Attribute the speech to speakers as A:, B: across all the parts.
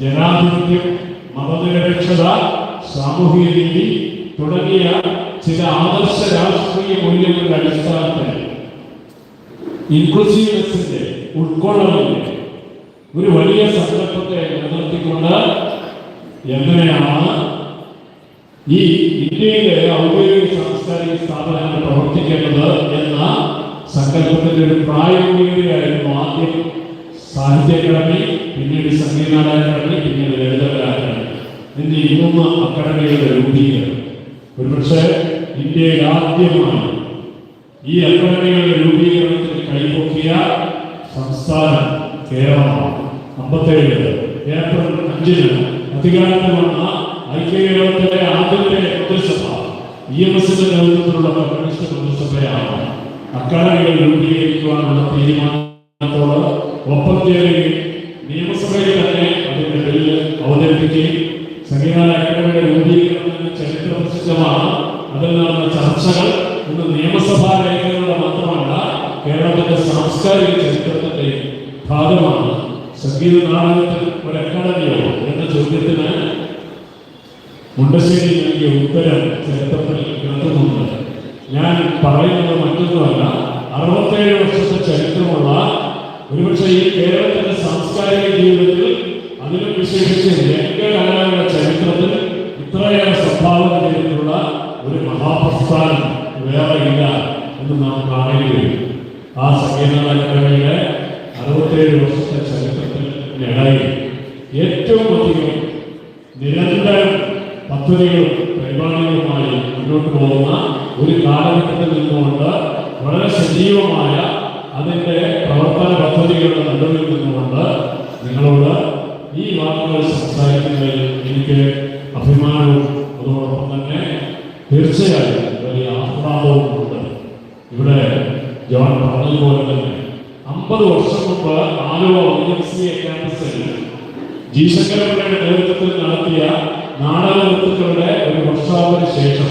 A: ജനാധിപത്യം മതനിരപേക്ഷത സാമൂഹിക നീതി തുടങ്ങിയ ചില ആദർശ രാഷ്ട്രീയ മൂല്യങ്ങളുടെ അടിസ്ഥാനത്തിൽ ഇൻക്ലൂസീവ്നെസിന്റെ ഉൾക്കൊള്ളലിന്റെ ഒരു വലിയ സങ്കല്പത്തെ നിലനിർത്തിക്കൊണ്ട് എങ്ങനെയാണ് ഈ ഇന്ത്യയിലെ ഔദ്യോഗിക സാംസ്കാരിക സ്ഥാപനങ്ങൾ പ്രവർത്തിക്കേണ്ടത് എന്ന സങ്കല്പത്തിന്റെ ഒരു പ്രായോഗികതയായിരുന്നു ആദ്യം സാഹിത്യ അക്കാദമി. പിന്നീട് സംഗീത നാടക അക്കാദമി പിന്നീട് ലളിതകല അക്കാദമി എന്നീ ഈ മൂന്ന് അക്കാദമികളുടെ രൂപീകരണം ഒരുപക്ഷെ ഇന്ത്യയിൽ ആദ്യമാണ് ഈ അക്കാഡമികളുടെ രൂപീകരണത്തിന് കൈപൊക്കിയ സംസ്ഥാനം കേരളമാണ്. അമ്പത്തേഴ് ഏപ്രിൽ അഞ്ചിന് അധികാരത്തിൽ വന്ന ഐക്യകേരളത്തിലെ ആദ്യത്തെ മന്ത്രിസഭ ഇ എം എസിന്റെ നേതൃത്വത്തിലുള്ള കമ്മ്യൂണിസ്റ്റ് മന്ത്രിസഭയാണ്. അക്കാഡമികൾ രൂപീകരിക്കുവാനുള്ള തീരുമാനത്തോട് സംഗീത അക്കാദമിയുടെ രൂപീകരണം ചരിത്ര പ്രസിദ്ധമാണ്. അതിൽ നടന്ന ചർച്ചകൾ ഇന്ന് നിയമസഭാ രേഖകളുടെ മാത്രമല്ല കേരളത്തിന്റെ സാംസ്കാരിക ചരിത്രത്തിന്റെ ഭാഗമാണ്. സംഗീത നാടകത്തിൽ ഒരു അക്കാദമിയോ എന്ന ചോദ്യത്തിന് മുണ്ടശ്ശേരി നൽകിയ ഉത്തരം ചരിത്രത്തിൽ കിടത്തുന്നുണ്ട് ഞാൻ പറയുന്നത് മറ്റൊന്നുമല്ല. അറുപത്തേഴ് വർഷത്തെ ചരിത്രമുള്ള ഒരുപക്ഷെ ഈ കേരളത്തിന്റെ സാംസ്കാരിക ജീവിതത്തിൽ അതിലും വിശേഷിച്ച് രംഗകലയുടെ ചരിത്രത്തിൽ ഇത്രയേറെ സംഭാവന ചെയ്തിട്ടുള്ള ഒരു മഹാപ്രസ്ഥാനം വേറെ ഇല്ല എന്ന് നാം കാണുകയും ആ സംഗീത അക്കാദമിയുടെ അറുപത്തേഴ് വർഷത്തെ ചരിത്രത്തിനിടയിൽ ഏറ്റവും അധികം നിരന്തരം പദ്ധതികളും പരിപാടികളുമായി മുന്നോട്ട് പോകുന്ന ഒരു കാലഘട്ടത്തിൽ നിന്നുകൊണ്ട് വളരെ സജീവമായ അതിന്റെ പ്രവർത്തന പദ്ധതികളുടെ നടുവിൽ നിന്നുകൊണ്ട് നിങ്ങളോട് സംസാരിക്കുന്നതിൽ എനിക്ക് അഭിമാനവും അതോടൊപ്പം തന്നെ തീർച്ചയായും വലിയ ആഹ്ലാദവും ഉണ്ട്. ഇവിടെ ജോൺ പറഞ്ഞതുപോലെ തന്നെ അമ്പത് വർഷം മുമ്പ് ആലുവ എ ക്യാമ്പസിൽ ജി നേതൃത്വത്തിൽ നടത്തിയ നാടകവൃത്തുക്കളുടെ ഒരു വർഷാപ്പിന് ശേഷം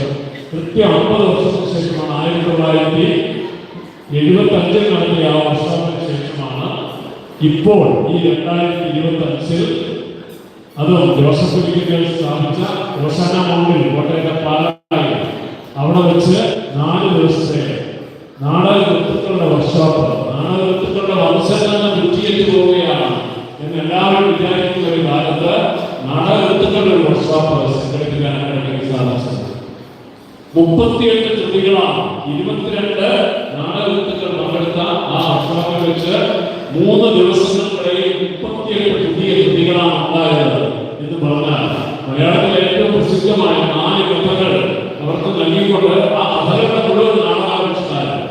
A: കൃത്യം അമ്പത് വർഷത്തിന് ശേഷമാണ് ആയിരത്തി തൊള്ളായിരത്തി എഴുപത്തി അഞ്ചിൽ നടത്തിയ ആ വർഷാപ്പിന് ശേഷമാണ് ഇപ്പോൾ ഈ രണ്ടായിരത്തി ഇരുപത്തി അഞ്ചിൽ അതും ജോസഫ് വിളിക്കൽ സ്ഥാപിച്ച റോസാന മൗണ്ടിൽ കോട്ടയത്തെ പാലായിൽ അവിടെ വെച്ച് നാല് ദിവസത്തെ നാടക വൃത്തുക്കളുടെ വർക്ക്ഷോപ്പ് നാടക വൃത്തുക്കളുടെ വംശങ്ങൾ കുറ്റിയേറ്റ് പോവുകയാണ് എന്ന് എല്ലാവരും വിചാരിക്കുന്ന ഒരു കാലത്ത് നാടക വൃത്തുക്കളുടെ ഒരു വർക്ക്ഷോപ്പ് സംഘടിപ്പിക്കാനാണ് എനിക്ക് സാധിച്ചത് മുപ്പത്തിയെട്ട് കൃതികളാണ് ഇരുപത്തിരണ്ട് നാടകത്തുകൾ പങ്കെടുത്ത ആ വർഷത്തിൽ വെച്ച് മൂന്ന് ദിവസങ്ങൾക്കിടയിൽ മുപ്പത്തിയെട്ട് പുതിയ കൃതികളാണ് ഉണ്ടായത്. എന്ന് പറഞ്ഞാൽ മലയാളത്തിലെ ഏറ്റവും പ്രസിദ്ധമായ നാല് കഥകൾ അവർക്ക് നൽകിക്കൊണ്ട് ആ കഥകളുടെ മുഴുവൻ നാടകാവിഷ്കാരം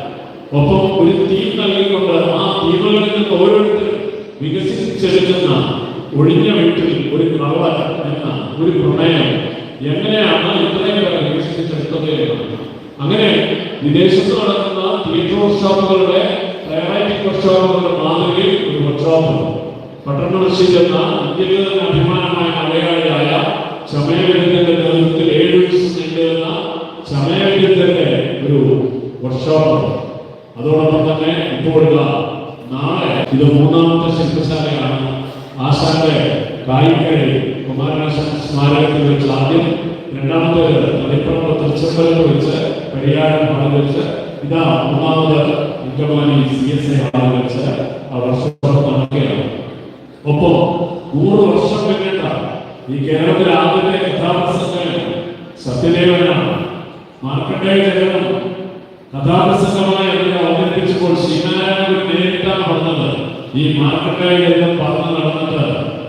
A: ഒപ്പം ഒരു തീം നൽകിക്കൊണ്ട് ആ തീമുകളിൽ നിന്ന് ഓരോരുത്തരും വികസിപ്പിച്ചെടുക്കുന്ന ഒഴിഞ്ഞ വീട്ടിൽ ഒരു കവർ എന്ന ഒരു പ്രമേയം എങ്ങനെയാണ് ഇത്രയും പേരെ വികസിപ്പിച്ചെടുത്തത്. അങ്ങനെ വിദേശത്ത് നടക്കുന്ന തിയേറ്റർ വർക്ക്ഷോപ്പുകളുടെ ഡയറാക്ടിക് വർക്ക്ഷോപ്പുകളുടെ മാതൃകയിൽ ഒരു വർക്ക്ഷോപ്പ് പട്ടണശ്ശേരി എന്ന ഇന്ത്യയിൽ അഭിമാനമായ മലയാളിയായ ചമയവിരുദ്ധന്റെ നേതൃത്വത്തിൽ ഏഴ് ദിവസം നീണ്ടുന്ന ചമയവിരുദ്ധന്റെ ഒരു വർക്ക്ഷോപ്പ് അതോടൊപ്പം തന്നെ ഇപ്പോൾ നാളെ ഇത് മൂന്നാമത്തെ ശില്പശാലയാണ്. ആശാന്റെ കായിക്കരി കുമാരനാശൻ സ്മാരകത്തിൽ വെച്ച് ആദ്യം രണ്ടാമത്തേത് തളിപ്പറമ്പ് തൃച്ചമ്പലത്ത് വെച്ച് പരിയാരം ഹാളിൽ ഇതാ മൂന്നാമത് ഇങ്കമാലി സി എസ് എ ഹാളിൽ വെച്ച് ആ വർഷം ഒപ്പം നൂറ് വർഷം പിന്നിട്ട ഈ കേരളത്തിലെ ആദ്യത്തെ കഥാപ്രസംഗം സത്യദേവനാണ്. മാർക്കണ്ടേയ ജഗനം കഥാപ്രസംഗമായി അതിനെ അവതരിപ്പിച്ചപ്പോൾ ശ്രീനാരായണ നേരിട്ടാണ് പറഞ്ഞത്. ഈ മാർക്കണ്ടേയ ജഗനം പറഞ്ഞു നടന്നിട്ട്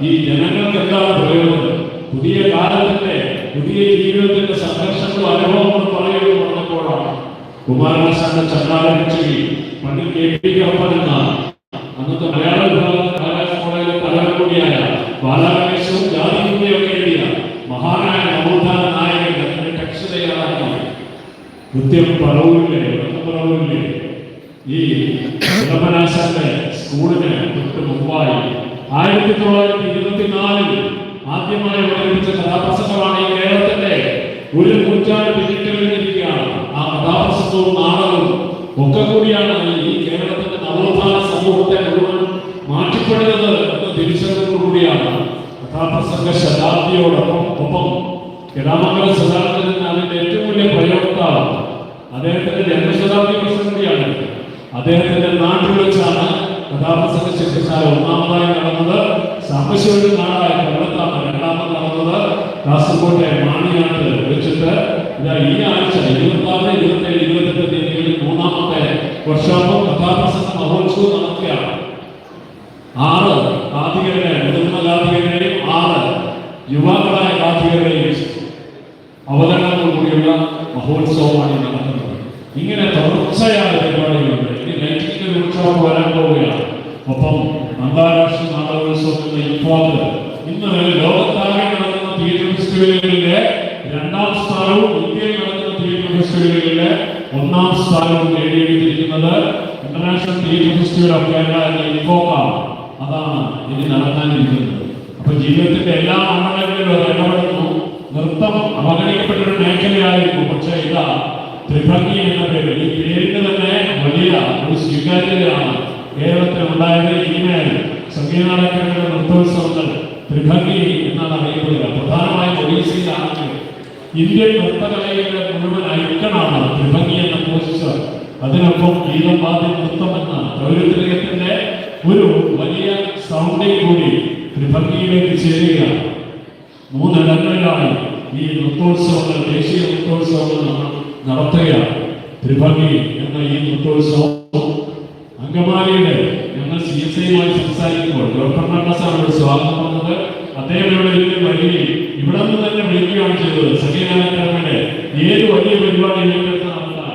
A: ഈ ജനങ്ങൾക്ക് എന്താണ് പ്രയോജനം? പുതിയ കാലത്തിന്റെ പുതിയ ജീവിതത്തിന്റെ സംഘർഷങ്ങളും അനുഭവങ്ങളും പറയുമെന്ന് പറഞ്ഞപ്പോഴാണ് കുമാരനാശാന്റെ ചണ്ടാലഭിക്ഷി പണ്ട് കെ പി കപ്പൻ എന്ന അന്നത്തെ മലയാള കൂടിയായ ബാലാകേശവും ജാതികുട്ടിയൊക്കെ എഴുതിയ മഹാനായ നവോത്ഥാന നായകൻ അതിന്റെ ടെക്സ്റ്റ് തയ്യാറാക്കി കൃത്യം പറവൂരിലെ പറവൂരിലെ ഈ ഇളമനാശാന്റെ സ്കൂളിന് തൊട്ട് മുമ്പായി ആയിരത്തി തൊള്ളായിരത്തി ഇരുപത്തിനാലിൽ ആദ്യമായി അവതരിപ്പിച്ച കഥാപ്രസംഗമാണ് ഈ കേരളത്തിന്റെ ഒരു നൂറ്റാണ്ട് പിന്നിട്ടിരിക്കുകയാണ് ആ കഥാപ്രസംഗവും നാടകവും ഒക്കെ കൂടിയാണ് ഈ കേരളത്തിന്റെ നവോത്ഥാന കഥാപ്രസംഗ ശതാബ്ദിയോടൊപ്പം ഒപ്പം കിടാമംഗല ശതാബ്ദത്തിന് അതിന്റെ ഏറ്റവും വലിയ പ്രയോക്താവ് അദ്ദേഹത്തിന്റെ ജന്മശതാബ്ദി കൂടിയാണ്. അദ്ദേഹത്തിന്റെ നാട്ടിൽ വെച്ചാണ് കഥാപ്രസംഗ ശില്പശാല ഒന്നാമതായി നടന്നത്. സാമ്പശിവരുടെ നാടായ കൊല്ലത്താണ് രണ്ടാമത് നടന്നത്. കാസർകോട്ടെ മാണിയാട്ട് വെച്ചിട്ട് ഇതാ ഈ ആഴ്ച ഇരുപത്തി ആറ് ഇരുപത്തി ഏഴ് ഇരുപത്തെട്ട് തീയതികളിൽ മൂന്നാമത്തെ വർഷാപ്പോ മഹോത്സവമാണ് ഈ നടക്കുന്നത്. ഇങ്ങനെ തുടർച്ചയായ പരിപാടികളുണ്ട്. ഇനി ലൈറ്റിന്റെ ഉത്സവം വരാൻ പോവുകയാണ്. ഒപ്പം അന്താരാഷ്ട്ര നാടകോത്സവത്തിന്റെ ഇഫാദ് ഇന്ന് ലോകത്താകെ നടക്കുന്ന തിയേറ്റർ ഫെസ്റ്റിവലുകളിലെ രണ്ടാം സ്ഥാനവും ഇന്ത്യയിൽ നടക്കുന്ന തിയേറ്റർ ഫെസ്റ്റിവലുകളിലെ ഒന്നാം സ്ഥാനവും നേടിയെടുത്തിരിക്കുന്നത് international theatre festival of Kerala എന്ന ഇഫോക്കാണ് അതാണ് ഇനി നടത്താനിരിക്കുന്നത്. അപ്പൊ ജീവിതത്തിന്റെ എല്ലാ മണ്ഡലങ്ങളിലും അത് ഇടപെടുന്നു. നൃത്തം അവഗണിക്കപ്പെട്ട ഒരു മേഖലയായിരുന്നു. പക്ഷേ ഇതാ ത്രിഭംഗി എന്ന പേര് ഈ പേരിന് തന്നെ വലിയ ഒരു സ്വീകാര്യതയാണ് കേരളത്തിൽ ഉണ്ടായത്. ഇങ്ങനെ സംഗീതാലയങ്ങളുടെ നൃത്തോത്സവങ്ങൾ ത്രിഭംഗി എന്നാണ് അറിയപ്പെടുക. പ്രധാനമായും ഒഡീസയിലാണെങ്കിൽ ഇന്ത്യൻ നൃത്തകലയുടെ മുഴുവൻ ഐക്കണാണ് ത്രിഭംഗി എന്ന പോസ്റ്റർ. അതിനൊപ്പം ഗീതം വാദ്യം നൃത്തം എന്ന പൗരത്രികത്തിന്റെ ഒരു വലിയ സൗണ്ടിൽ കൂടി ത്രിഭംഗിയിലേക്ക് ചേരുകയാണ്. മൂന്നിടങ്ങളിലായി ഈ നൃത്തോത്സവങ്ങൾ ദേശീയ നൃത്തോത്സവങ്ങൾ നമ്മൾ നടത്തുകയാണ്. ത്രിഭംഗി എന്ന ഈ നൃത്തോത്സവം അങ്കമാലിയുടെ ഞങ്ങൾ സി എസ് ഐയുമായി സംസാരിക്കുമ്പോൾ ഡോക്ടർ നട്ടാസാണ് ഇവിടെ സ്വാഗതം വന്നത് അദ്ദേഹം ഇവിടെ ഇതിന് വരികയും ഇവിടെ നിന്ന് തന്നെ വിളിക്കുകയാണ് ചെയ്തത്. സഖ്യനാരായണന്റെ ഏത് വലിയ പരിപാടി ഏറ്റെടുത്ത് നടത്താൻ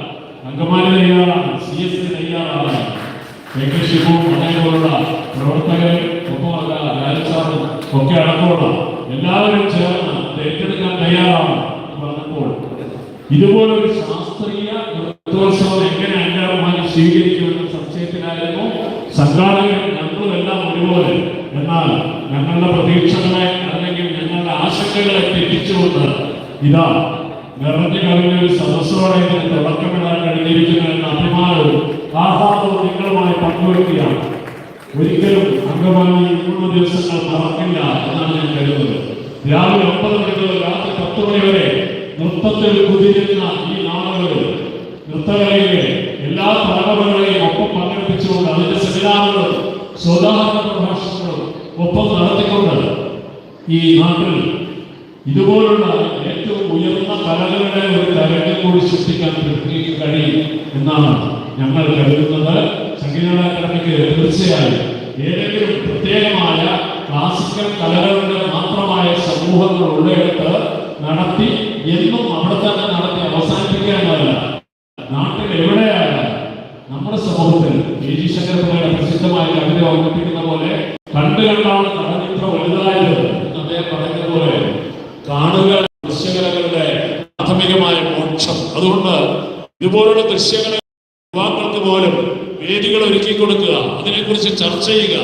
A: അങ്കമാലി തയ്യാറാണ് സി എസ് ഐ തയ്യാറാണ് കെ കെ ശിവു അതേപോലുള്ള പ്രവർത്തകർ ഒപ്പം ഒക്കെ അടക്കമുള്ള എല്ലാവരും ചേർന്ന് ഏറ്റെടുക്കാൻ തയ്യാറാണ് പറഞ്ഞപ്പോൾ ഇതുപോലൊരു ശാസ്ത്രീയ നൃത്തോത്സവം എങ്ങനെ അഞ്ചാറുമായി സ്വീകരിക്കുമെന്ന സംശയത്തിലായിരുന്നു. സംഘാടകർ ഞങ്ങളുമെല്ലാം ഒരുപോലെ. എന്നാൽ ഞങ്ങളുടെ പ്രതീക്ഷകളെ അല്ലെങ്കിൽ ഞങ്ങളുടെ ആശങ്കകളെ തെറ്റിച്ചുകൊണ്ട് ഇതാ നിറഞ്ഞു കഴിഞ്ഞ ഒരു സദസ്സോടെ തുടക്കമിടാൻ കഴിഞ്ഞിരിക്കുന്നു എന്ന അഭിമാനവും ആഹ്ലാദവും നിങ്ങളുമായി പങ്കുവെക്കുകയാണ്. ഒരിക്കലും അംഗമാലി മൂന്ന് ദിവസങ്ങൾ മറക്കില്ല എന്നാണ് ഞാൻ കരുതുന്നത്. രാവിലെ ഒമ്പത് മണി മുതൽ രാത്രി പത്ത് മണി വരെ നൃത്തത്തിൽ കുതിരുന്ന ഈ നാളുകളിൽ നൃത്തകലയിലെ എല്ലാ തലമുറകളെയും ഒപ്പം പങ്കെടുപ്പിച്ചുകൊണ്ട് അതിന്റെ സെമിനാറുകളും സ്വദാഹരണ പ്രഭാഷണങ്ങളും ഒപ്പം നടത്തിക്കൊണ്ട് ഈ നാട്ടിൽ ഇതുപോലുള്ള ഏറ്റവും ഉയർന്ന കലകളുടെ ഒരു തരംഗം കൂടി സൃഷ്ടിക്കാൻ പൃഥ്വിക്ക് കഴിയും എന്നാണ് ഞങ്ങൾ കരുതുന്നത്. സംഗീത അക്കാദമിക്ക് തീർച്ചയായും ഏതെങ്കിലും പ്രത്യേകമായ ക്ലാസിക്കൽ കലകളുടെ മാത്രമായ സമൂഹങ്ങൾ ഉള്ളിടത്ത് നടത്തി എന്നും അവിടെ തന്നെ നടത്തി അവസാനിപ്പിക്കാനല്ല. നാട്ടിൽ എവിടെയാണ് നമ്മുടെ സമൂഹത്തിൽ കെ ജി ശങ്കരപിള്ളയുടെ പ്രസിദ്ധമായ കവിത ഓർമ്മിപ്പിക്കുന്ന പോലെ കണ്ടു കണ്ടാണ് കടലിത്ര വലുതായത് അദ്ദേഹം പറയുന്ന പോലെ കാണുക ദൃശ്യകലകളുടെ പ്രാഥമികമായ മോക്ഷം. അതുകൊണ്ട് ഇതുപോലുള്ള ദൃശ്യകല അതിനെക്കുറിച്ച് ചർച്ച ചെയ്യുക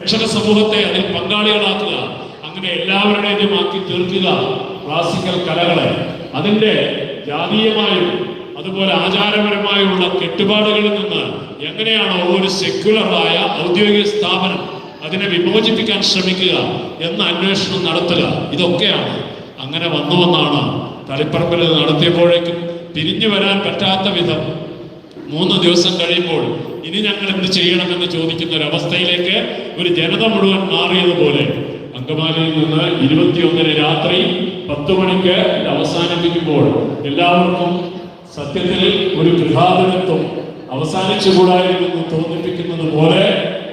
A: രക്ഷക സമൂഹത്തെ അതിൽ പങ്കാളികളാക്കുക അങ്ങനെ എല്ലാവരുടെയും ആക്കി തീർക്കുക ക്ലാസിക്കൽ കലകളെ. അതിന്റെ ജാതീയമായും അതുപോലെ ആചാരപരമായുള്ള കെട്ടുപാടുകളിൽ നിന്ന് എങ്ങനെയാണോ ഒരു സെക്യുലറായ ഔദ്യോഗിക സ്ഥാപനം അതിനെ വിമോചിപ്പിക്കാൻ ശ്രമിക്കുക എന്ന അന്വേഷണം നടത്തുക. ഇതൊക്കെയാണ്. അങ്ങനെ വന്നുവെന്നാണ് തളിപ്പറമ്പിൽ ഇത് നടത്തിയപ്പോഴേക്കും തിരിഞ്ഞു വരാൻ പറ്റാത്ത വിധം മൂന്ന് ദിവസം കഴിയുമ്പോൾ ഇനി ഞങ്ങൾ എന്ത് ചെയ്യണമെന്ന് ചോദിക്കുന്ന ഒരു അവസ്ഥയിലേക്ക് ഒരു ജനത മുഴുവൻ മാറിയതുപോലെ. അങ്കമാലിയിൽ നിന്ന് ഇരുപത്തിയൊന്നിന് രാത്രി പത്ത് മണിക്ക് ഇത് അവസാനിപ്പിക്കുമ്പോൾ എല്ലാവർക്കും സത്യത്തിൽ ഒരു ഗൃഹാതിരത്വം അവസാനിച്ചുകൂടായിരുന്നു തോന്നിപ്പിക്കുന്നത് പോലെ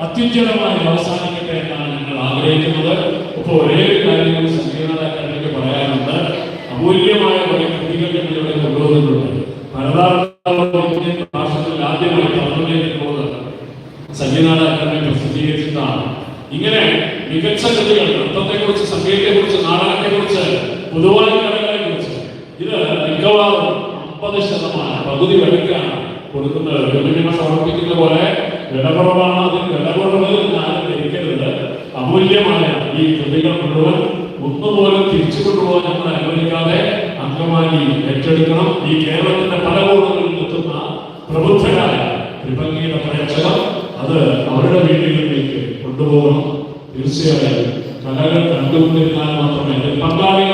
A: അത്യുജ്വലമായി അവസാനിക്കട്ടെ എന്നാണ് ഞങ്ങൾ ആഗ്രഹിക്കുന്നത്. ഇപ്പോൾ ഒരേ കാര്യങ്ങൾ സംഗീത പറയാനുണ്ട്. അമൂല്യമായ അമ്പത് ശതമാനം. പകുതി വിലക്കാണ് കൊടുക്കുന്നത് ഗവൺമെന്റിനെ സമർപ്പിക്കുന്ന പോലെ വില കുറവാണ് അതിൽ വില ആരും ധരിക്കരുത് അമൂല്യമായ ഈ കൃതികൾ മുഴുവൻ ഒന്നുപോലും തിരിച്ചു കൊണ്ടുപോകാൻ നമ്മൾ അനുവദിക്കാതെ അംഗമായി ഏറ്റെടുക്കണം. ഈ കേരളത്തിന്റെ പല കോണുകളിൽ എത്തുന്ന പ്രബുദ്ധരായ ത്രിഭംഗിയുടെ പ്രേക്ഷകർ അത് അവരുടെ വീടുകളിലേക്ക് കൊണ്ടുപോകണം. തീർച്ചയായും കലകൾ കണ്ടുകൊണ്ടിരുന്നാൽ മാത്രമേ മാത്രമേ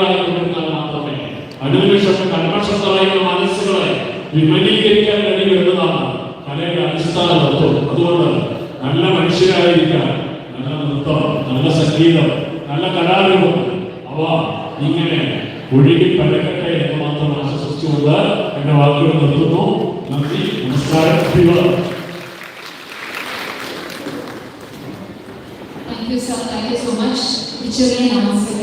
A: അനുനിമിഷം കന്മഷം നിറയുന്ന മനസ്സുകളെ വിമലീകരിക്കാൻ കഴിയും എന്നതാണ് കലയുടെ അടിസ്ഥാന തത്വം അതുകൊണ്ട് നല്ല മനുഷ്യരായിരിക്കാൻ നല്ല നൃത്തം നല്ല സംഗീതം നല്ല കലാരൂപം അവ ഇങ്ങനെ ഒഴുകി പഴകട്ടെ എന്ന് മാത്രം ആശ്വസിച്ചുകൊണ്ട് എന്റെ വാക്കുകൾ നിർത്തുന്നു നന്ദി നമസ്കാരം
B: Thank you, sir. Thank you so much. Teacher, namaste.